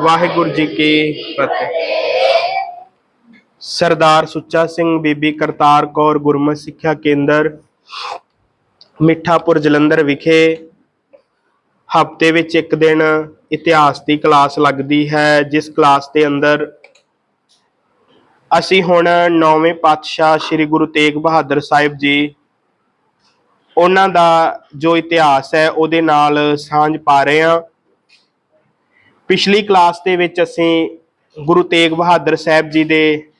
ਵਾਹਿਗੁਰੂ ਜੀ ਕੀ ਫਤਿਹ। ਸਰਦਾਰ ਸੁੱਚਾ ਸਿੰਘ ਬੀਬੀ ਕਰਤਾਰ ਕੌਰ ਗੁਰਮਤਿ ਸਿੱਖਿਆ ਕੇਂਦਰ, ਮਿੱਠਾਪੁਰ ਜਲੰਧਰ ਵਿਖੇ ਹਫ਼ਤੇ ਵਿੱਚ ਇੱਕ ਦਿਨ ਇਤਿਹਾਸ ਦੀ ਕਲਾਸ ਲੱਗਦੀ ਹੈ, ਜਿਸ ਕਲਾਸ ਦੇ ਅੰਦਰ ਅਸੀਂ ਹੁਣ ਨੌਵੇਂ ਪਾਤਸ਼ਾਹ ਸ੍ਰੀ ਗੁਰੂ ਤੇਗ ਬਹਾਦਰ ਸਾਹਿਬ ਜੀ, ਉਹਨਾਂ ਦਾ ਜੋ ਇਤਿਹਾਸ ਹੈ, ਉਹਦੇ ਨਾਲ ਸਾਂਝ ਪਾ ਰਹੇ ਹਾਂ। ਪਿਛਲੀ ਕਲਾਸ ਦੇ ਵਿੱਚ ਅਸੀਂ ਗੁਰੂ ਤੇਗ ਬਹਾਦਰ ਸਾਹਿਬ ਜੀ ਦੇ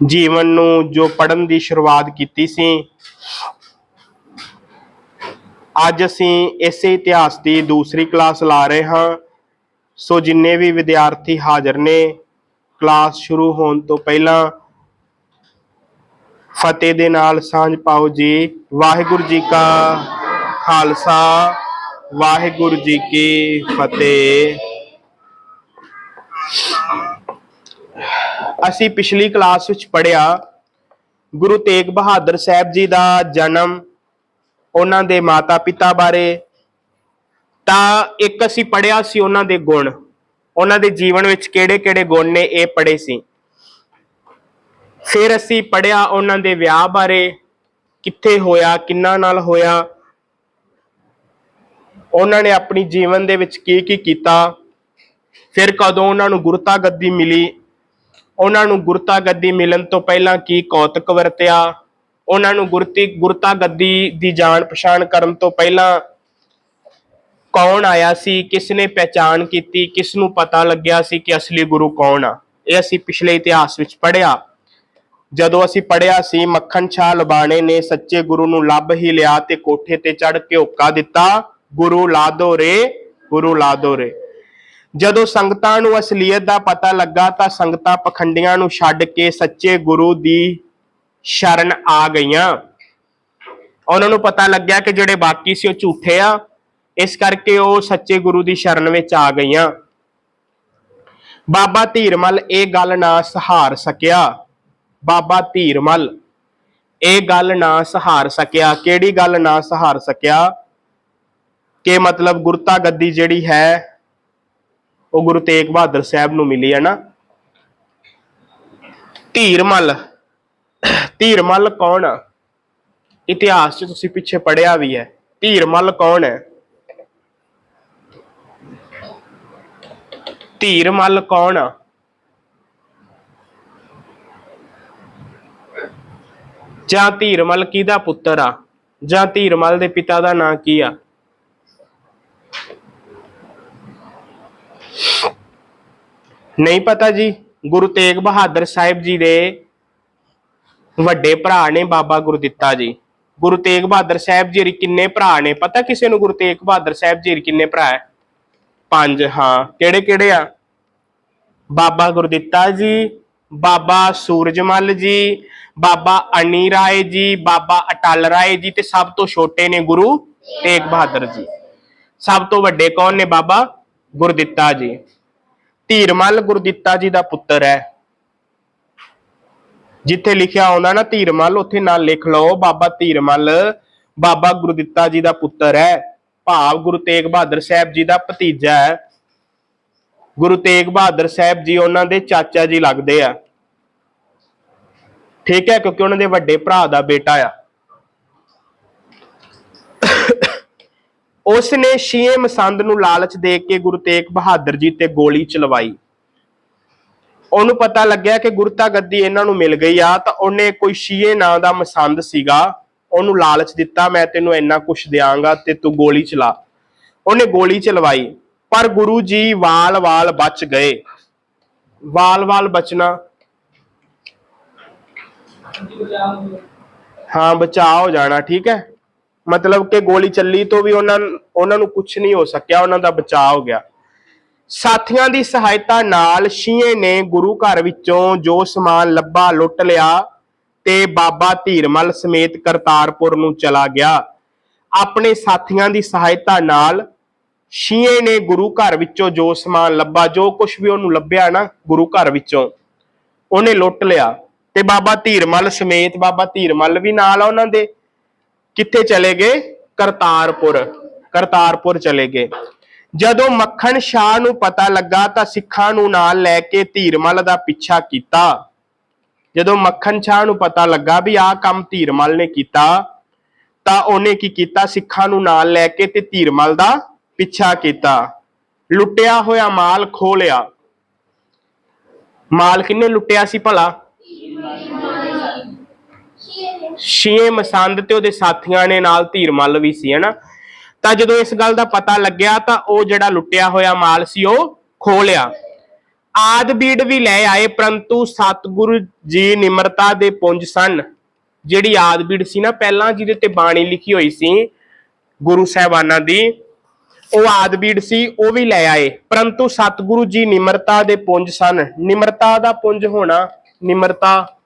ਜੀਵਨ ਨੂੰ ਜੋ ਪੜਨ ਦੀ ਸ਼ੁਰੂਆਤ ਕੀਤੀ ਸੀ, ਅੱਜ ਅਸੀਂ ਇਸੇ ਇਤਿਹਾਸ ਦੀ ਦੂਸਰੀ ਕਲਾਸ ਲਾ ਰਹੇ ਹਾਂ। ਸੋ ਜਿੰਨੇ ਵੀ ਵਿਦਿਆਰਥੀ ਹਾਜ਼ਰ ਨੇ, ਕਲਾਸ ਸ਼ੁਰੂ ਹੋਣ ਤੋਂ ਪਹਿਲਾਂ ਫਤਿਹ ਦੇ ਨਾਲ ਸਾਂਝ ਪਾਓ ਜੀ। ਵਾਹਿਗੁਰੂ ਜੀ ਕਾ ਖਾਲਸਾ। ਵਾਹਿਗੁਰੂ ਜੀ ਕੀ ਫਤਿਹ। ਅਸੀਂ ਪਿਛਲੀ ਕਲਾਸ ਵਿੱਚ ਪੜਿਆ ਗੁਰੂ ਤੇਗ ਬਹਾਦਰ ਸਾਹਿਬ ਜੀ ਦਾ ਜਨਮ ਉਹਨਾਂ ਦੇ ਮਾਤਾ-ਪਿਤਾ ਬਾਰੇ। ਤਾਂ ਇੱਕ ਅਸੀਂ ਪੜਿਆ ਸੀ ਉਹਨਾਂ ਦੇ ਗੁਣ। ਉਹਨਾਂ ਦੇ ਜੀਵਨ ਵਿੱਚ ਕਿਹੜੇ-ਕਿਹੜੇ ਗੁਣ ਨੇ ਇਹ ਪੜੇ ਸੀ। ਫਿਰ ਅਸੀਂ ਪੜਿਆ ਉਹਨਾਂ ਦੇ ਵਿਆਹ ਬਾਰੇ, ਕਿੱਥੇ ਹੋਇਆ, ਕਿੰਨਾ ਨਾਲ ਹੋਇਆ ਉਹਨਾਂ ਨੇ ਆਪਣੀ ਜੀਵਨ ਦੇ ਵਿੱਚ ਕੀ ਕੀ ਕੀਤਾ? ਫਿਰ ਕਦੋਂ ਉਹਨਾਂ ਨੂੰ ਗੁਰਤਾ ਗੱਦੀ ਮਿਲੀ? ਉਹਨਾਂ ਨੂੰ ਗੁਰਤਾ ਗੱਦੀ ਮਿਲਣ ਤੋਂ ਪਹਿਲਾਂ ਕੀ ਕੌਤਕ ਵਰਤਿਆ? ਉਹਨਾਂ ਨੂੰ ਗੁਰਤੀ ਗੁਰਤਾ ਗੱਦੀ ਦੀ ਜਾਣ ਪਛਾਣ ਕਰਨ ਤੋਂ ਪਹਿਲਾਂ ਕੌਣ ਆਇਆ ਸੀ? ਕਿਸ ਨੇ ਪਹਿਚਾਣ ਕੀਤੀ? ਕਿਸ ਨੂੰ ਪਤਾ ਲੱਗਿਆ ਸੀ ਕਿ ਅਸਲੀ ਗੁਰੂ ਕੌਣ ਆ? ਇਹ ਅਸੀਂ ਪਿਛਲੇ ਇਤਿਹਾਸ ਵਿੱਚ ਪੜਿਆ ਜਦੋਂ ਅਸੀਂ ਪੜਿਆ ਸੀ, ਮੱਖਣ ਸ਼ਾਹ ਲਬਾਣੇ ਨੇ ਸੱਚੇ ਗੁਰੂ ਨੂੰ ਲੱਭ ਹੀ ਲਿਆ ਤੇ ਕੋਠੇ ਤੇ ਚੜ ਕੇ ਹੁੱਕਾ ਦਿੱਤਾ। ਗੁਰੂ ਲਾਦੋ ਰੇ, ਗੁਰੂ ਲਾਦੋ ਰੇ। ਜਦੋਂ ਸੰਗਤਾਂ ਨੂੰ ਅਸਲੀਅਤ ਦਾ ਪਤਾ ਲੱਗਾ ਤਾਂ ਸੰਗਤਾਂ ਪਖੰਡੀਆਂ ਨੂੰ ਛੱਡ ਕੇ ਸੱਚੇ ਗੁਰੂ ਦੀ ਸ਼ਰਨ ਆ ਗਈਆਂ। ਉਹਨਾਂ ਨੂੰ ਪਤਾ ਲੱਗਿਆ ਕਿ ਜਿਹੜੇ ਬਾਕੀ ਸੀ ਉਹ ਝੂਠੇ ਆ, ਇਸ ਕਰਕੇ ਉਹ ਸੱਚੇ ਗੁਰੂ ਦੀ ਸ਼ਰਨ ਵਿੱਚ ਆ ਗਈਆਂ। ਬਾਬਾ ਧੀਰਮਲ ਇਹ ਗੱਲ ਨਾ ਸਹਾਰ ਸਕਿਆ। ਬਾਬਾ ਧੀਰਮਲ, ਇਹ ਗੱਲ ਨਾ ਸਹਾਰ ਸਕਿਆ। ਕਿਹੜੀ ਗੱਲ ਨਾ ਸਹਾਰ ਸਕਿਆ? ਕਿ ਮਤਲਬ ਗੁਰਤਾ ਗੱਦੀ ਜਿਹੜੀ ਹੈ, ਉਹ ਗੁਰੂ ਤੇਗ ਬਹਾਦਰ ਸਾਹਿਬ ਨੂੰ ਮਿਲੀ ਹੈ ਨਾ। ਧੀਰਮਲ ਧੀਰਮਲ ਕੌਣ ਆ? ਇਤਿਹਾਸ 'ਚ ਤੁਸੀਂ ਪਿੱਛੇ ਪੜਿਆ ਵੀ ਹੈ। ਧੀਰਮਲ ਕੌਣ ਹੈ? ਧੀਰਮਲ ਕੌਣ ਆ? ਜਾਂ ਧੀਰਮਲ ਕਿਹਦਾ ਪੁੱਤਰ ਆ? ਜਾਂ ਧੀਰਮਲ ਦੇ ਪਿਤਾ ਦਾ ਨਾਂ ਕੀ ਆ? ਨਹੀਂ ਪਤਾ ਜੀ, ਗੁਰੂ ਤੇਗ ਬਹਾਦਰ ਸਾਹਿਬ ਜੀ ਦੇ ਵੱਡੇ ਭਰਾ ਨੇ ਬਾਬਾ ਗੁਰਦਿੱਤਾ ਜੀ। ਗੁਰੂ ਤੇਗ ਬਹਾਦਰ ਸਾਹਿਬ ਜੀ ਦੇ ਕਿੰਨੇ ਭਰਾ ਨੇ? ਪਤਾ ਕਿਸੇ ਨੂੰ ਗੁਰੂ ਤੇਗ ਬਹਾਦਰ ਸਾਹਿਬ ਜੀ ਦੇ ਕਿੰਨੇ ਭਰਾ ਹੈ? ਪੰਜ, ਹਾਂ। ਕਿਹੜੇ ਕਿਹੜੇ ਆ? ਬਾਬਾ ਗੁਰਦਿੱਤਾ ਜੀ, ਬਾਬਾ ਸੂਰਜਮਲ ਜੀ, ਬਾਬਾ ਅਨੀ ਰਾਏ ਜੀ, ਬਾਬਾ ਅਟਲ ਰਾਏ ਜੀ ਤੇ ਸਭ ਤੋਂ ਛੋਟੇ ਨੇ ਗੁਰੂ ਤੇਗ ਬਹਾਦਰ ਜੀ। ਸਭ ਤੋਂ ਵੱਡੇ ਕੌਣ ਨੇ ਬਾਬਾ? ਗੁਰਦਿੱਤਾ ਜੀ। ਧੀਰਮਲ ਗੁਰਦਿੱਤਾ ਜੀ ਦਾ ਪੁੱਤਰ ਹੈ। ਜਿੱਥੇ ਲਿਖਿਆ ਆਉਂਦਾ ਨਾ ਧੀਰਮਲ, ਉੱਥੇ ਨਾਲ ਲਿਖ ਲਓ, ਬਾਬਾ ਧੀਰਮਲ, ਬਾਬਾ ਗੁਰਦਿੱਤਾ ਜੀ ਦਾ ਪੁੱਤਰ ਹੈ। ਭਾਵ ਗੁਰੂ ਤੇਗ ਬਹਾਦਰ ਸਾਹਿਬ ਜੀ ਦਾ ਭਤੀਜਾ ਹੈ। ਗੁਰੂ ਤੇਗ ਬਹਾਦਰ ਸਾਹਿਬ ਜੀ ਉਹਨਾਂ ਦੇ ਚਾਚਾ ਜੀ ਲੱਗਦੇ ਆ। ਠੀਕ ਹੈ, ਕਿਉਂਕਿ ਉਹਨਾਂ ਦੇ ਵੱਡੇ ਭਰਾ ਦਾ ਬੇਟਾ ਆ। ਉਸ ਨੇ ਸ਼ੀਏ ਮਸੰਦ ਨੂੰ ਲਾਲਚ ਦੇ ਕੇ ਗੁਰੂ ਤੇਗ ਬਹਾਦਰ ਜੀ ਤੇ ਗੋਲੀ ਚਲਵਾਈ। ਉਹਨੂੰ ਪਤਾ ਲੱਗਿਆ ਕਿ ਗੁਰਤਾ ਗੱਦੀ ਇਹਨਾਂ ਨੂੰ ਮਿਲ ਗਈ ਆ, ਤਾਂ ਉਹਨੇ ਕੋਈ ਸ਼ੀਏ ਨਾਂ ਦਾ ਮਸੰਦ ਸੀਗਾ, ਉਹਨੂੰ ਲਾਲਚ ਦਿੱਤਾ, ਮੈਂ ਤੈਨੂੰ ਇੰਨਾ ਕੁਝ ਦਿਆਂਗਾ ਤੇ ਤੂੰ ਗੋਲੀ ਚਲਾ। ਉਹਨੇ ਗੋਲੀ ਚਲਵਾਈ, ਪਰ ਗੁਰੂ ਜੀ ਵਾਲ-ਵਾਲ ਬਚ ਗਏ। ਵਾਲ-ਵਾਲ ਬਚਣਾ। ਹਾਂ, ਬਚਾਅ ਹੋ ਜਾਣਾ, ਠੀਕ ਹੈ? ਮਤਲਬ ਕਿ ਗੋਲੀ ਚੱਲੀ ਤੋਂ ਵੀ ਉਹਨਾਂ ਉਹਨਾਂ ਨੂੰ ਕੁਝ ਨਹੀਂ ਹੋ ਸਕਿਆ, ਉਹਨਾਂ ਦਾ ਬਚਾਅ ਹੋ ਗਿਆ। ਸਾਥੀਆਂ ਦੀ ਸਹਾਇਤਾ ਨਾਲ ਸ਼ੀਏ ਨੇ ਗੁਰੂ ਘਰ ਵਿੱਚੋਂ ਜੋ ਸਮਾਨ ਲੱਭਾ, ਲੁੱਟ ਲਿਆ ਤੇ ਬਾਬਾ ਧੀਰਮਲ ਸਮੇਤ ਕਰਤਾਰਪੁਰ ਨੂੰ ਚਲਾ ਗਿਆ। ਆਪਣੇ ਸਾਥੀਆਂ ਦੀ ਸਹਾਇਤਾ ਨਾਲ ਸ਼ੀਏ ਨੇ ਗੁਰੂ ਘਰ ਵਿੱਚੋਂ ਜੋ ਸਮਾਨ ਲੱਭਾ, ਜੋ ਕੁਝ ਵੀ ਉਹਨੂੰ ਲੱਭਿਆ ਨਾ, ਗੁਰੂ ਘਰ ਵਿੱਚੋਂ, ਉਹਨੇ ਲੁੱਟ ਲਿਆ। ਤੇ ਬਾਬਾ ਧੀਰਮਲ ਸਮੇਤ, ਬਾਬਾ ਧੀਰਮਲ ਵੀ ਨਾਲ ਆ ਉਹਨਾਂ ਦੇ। ਕਿੱਥੇ ਚਲੇ ਗਏ? ਕਰਤਾਰਪੁਰ। ਕਰਤਾਰਪੁਰ ਚਲੇ ਗਏ। ਜਦੋਂ ਮੱਖਣ ਸ਼ਾਹ ਨੂੰ ਪਤਾ ਲੱਗਾ ਤਾਂ ਸਿੱਖਾਂ ਨੂੰ ਨਾਲ ਲੈ ਕੇ ਧੀਰਮਲ ਦਾ ਪਿੱਛਾ ਕੀਤਾ। ਜਦੋਂ ਮੱਖਣ ਸ਼ਾਹ ਨੂੰ ਪਤਾ ਲੱਗਾ ਵੀ ਆਹ ਕੰਮ ਧੀਰਮਲ ਨੇ ਕੀਤਾ, ਤਾਂ ਉਹਨੇ ਕੀ ਕੀਤਾ? ਸਿੱਖਾਂ ਨੂੰ ਨਾਲ ਲੈ ਕੇ ਤੇ ਧੀਰਮਲ ਦਾ ਪਿੱਛਾ ਕੀਤਾ। ਲੁੱਟਿਆ ਹੋਇਆ ਮਾਲ ਖੋਹ ਲਿਆ। ਮਾਲ ਕਿੰਨੇ ਲੁੱਟਿਆ ਸੀ ਭਲਾ? ਛੇ ਮਸੰਦ ਤੇ ਉਹਦੇ ਸਾਥੀਆਂ ਨੇ ਨਾਲ ਧੀਰ ਮੱਲ ਵੀ ਸੀ, ਹਨਾ? ਤਾਂ ਜਦੋਂ ਇਸ ਗੱਲ ਦਾ ਪਤਾ ਲੱਗਿਆ ਤਾਂ ਉਹ ਜਿਹੜਾ ਲੁੱਟਿਆ ਹੋਇਆ ਮਾਲ ਸੀ, ਉਹ ਖੋਹ ਲਿਆ। ਆਦ ਬੀੜ ਵੀ ਲੈ ਆਏ, ਪਰੰਤੂ ਸਤਿਗੁਰੂ ਜੀ ਨਿਮਰਤਾ ਦੇ ਪੁੰਜ ਸਨ। ਜਿਹੜੀ ਆਦ ਬੀੜ ਸੀ ਨਾ, ਪਹਿਲਾਂ ਜਿਹਦੇ ਤੇ ਬਾਣੀ ਲਿਖੀ ਹੋਈ ਸੀ, ਗੁਰੂ ਸਾਹਿਬਾਨਾਂ ਦੀ, ਉਹ ਆਦ ਬੀੜ ਸੀ, ਉਹ ਵੀ ਲੈ ਆਏ। ਪਰੰਤੂ ਸਤਿਗੁਰੂ ਜੀ ਨਿਮਰਤਾ ਦੇ ਪੁੰਜ ਸਨ। ਨਿਮਰਤਾ ਦਾ ਪੁੰਜ ਹੋਣਾ, ਨਿਮਰਤਾ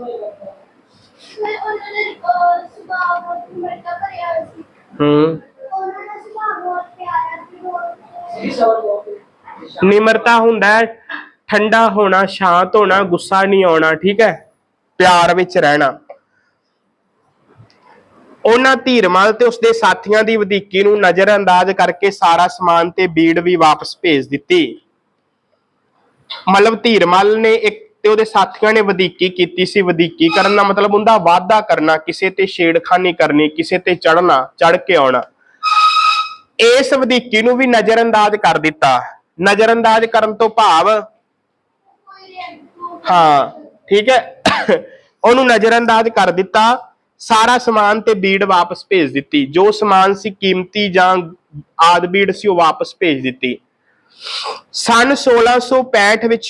ਮੈਂ ਉਹਨਾਂ ਦੇ ਅਹ, ਸੁਭਾਅ ਬਹੁਤ ਮਿਲਦਾ ਭਰਿਆ ਹੋਇਆ ਸੀ। ਹੂੰ। ਉਹਨਾਂ ਦਾ ਸੁਭਾਅ ਬਹੁਤ ਪਿਆਰਾ ਸੀ ਬਹੁਤ ਨਿਮਰਤਾ ਹੁੰਦਾ ਹੈ ਠੰਡਾ ਹੋਣਾ ਸ਼ਾਂਤ ਹੋਣਾ ਗੁੱਸਾ ਨਹੀਂ ਆਉਣਾ ਠੀਕ ਹੈ? ਪਿਆਰ ਵਿੱਚ ਰਹਿਣਾ। ਉਹਨਾਂ ਧੀਰਮਲ ਤੇ ਉਸਦੇ ਸਾਥੀਆਂ ਦੀ ਵਧੀਕੀ ਨੂੰ ਨਜ਼ਰਅੰਦਾਜ਼ ਕਰਕੇ ਸਾਰਾ ਸਮਾਨ ਤੇ ਬੀੜ ਵੀ ਵਾਪਸ ਭੇਜ ਦਿੱਤੀ। ਮਤਲਬ ਧੀਰਮਲ ਨੇ ਇੱਕ ਤੇ ਉਹਦੇ ਸਾਥੀਆਂ ਨੇ ਵਧੀਕੀ ਕੀਤੀ ਸੀ, ਵਧੀਕੀ ਕਰਨ ਦਾ ਮਤਲਬ ਹੁੰਦਾ ਵਾਅਦਾ ਕਰਨਾ, ਕਿਸੇ ਤੇ ਛੇੜਖਾਨੀ ਕਰਨੀ, ਕਿਸੇ ਤੇ ਚੜਨਾ ਚੜ ਕੇ ਆਉਣਾ। ਇਸ ਵਧੀਕੀ ਨੂੰ ਵੀ ਨਜ਼ਰਅੰਦਾਜ਼ ਕਰ ਦਿੱਤਾ। ਨਜ਼ਰਅੰਦਾਜ਼ ਕਰਨ ਤੋਂ ਭਾਵ ਹਾਂ, ਠੀਕ ਹੈ। ਉਹਨੂੰ ਨਜ਼ਰਅੰਦਾਜ਼ ਕਰ ਦਿੱਤਾ, ਸਾਰਾ ਸਮਾਨ ਤੇ ਬੀੜ ਵਾਪਸ ਭੇਜ ਦਿੱਤੀ। ਜੋ ਸਮਾਨ ਸੀ ਕੀਮਤੀ ਜਾਂ ਆਦ ਬੀੜ ਸੀ ਉਹ ਵਾਪਸ ਭੇਜ ਦਿੱਤੀ। ਸਨ 1665 ਵਿੱਚ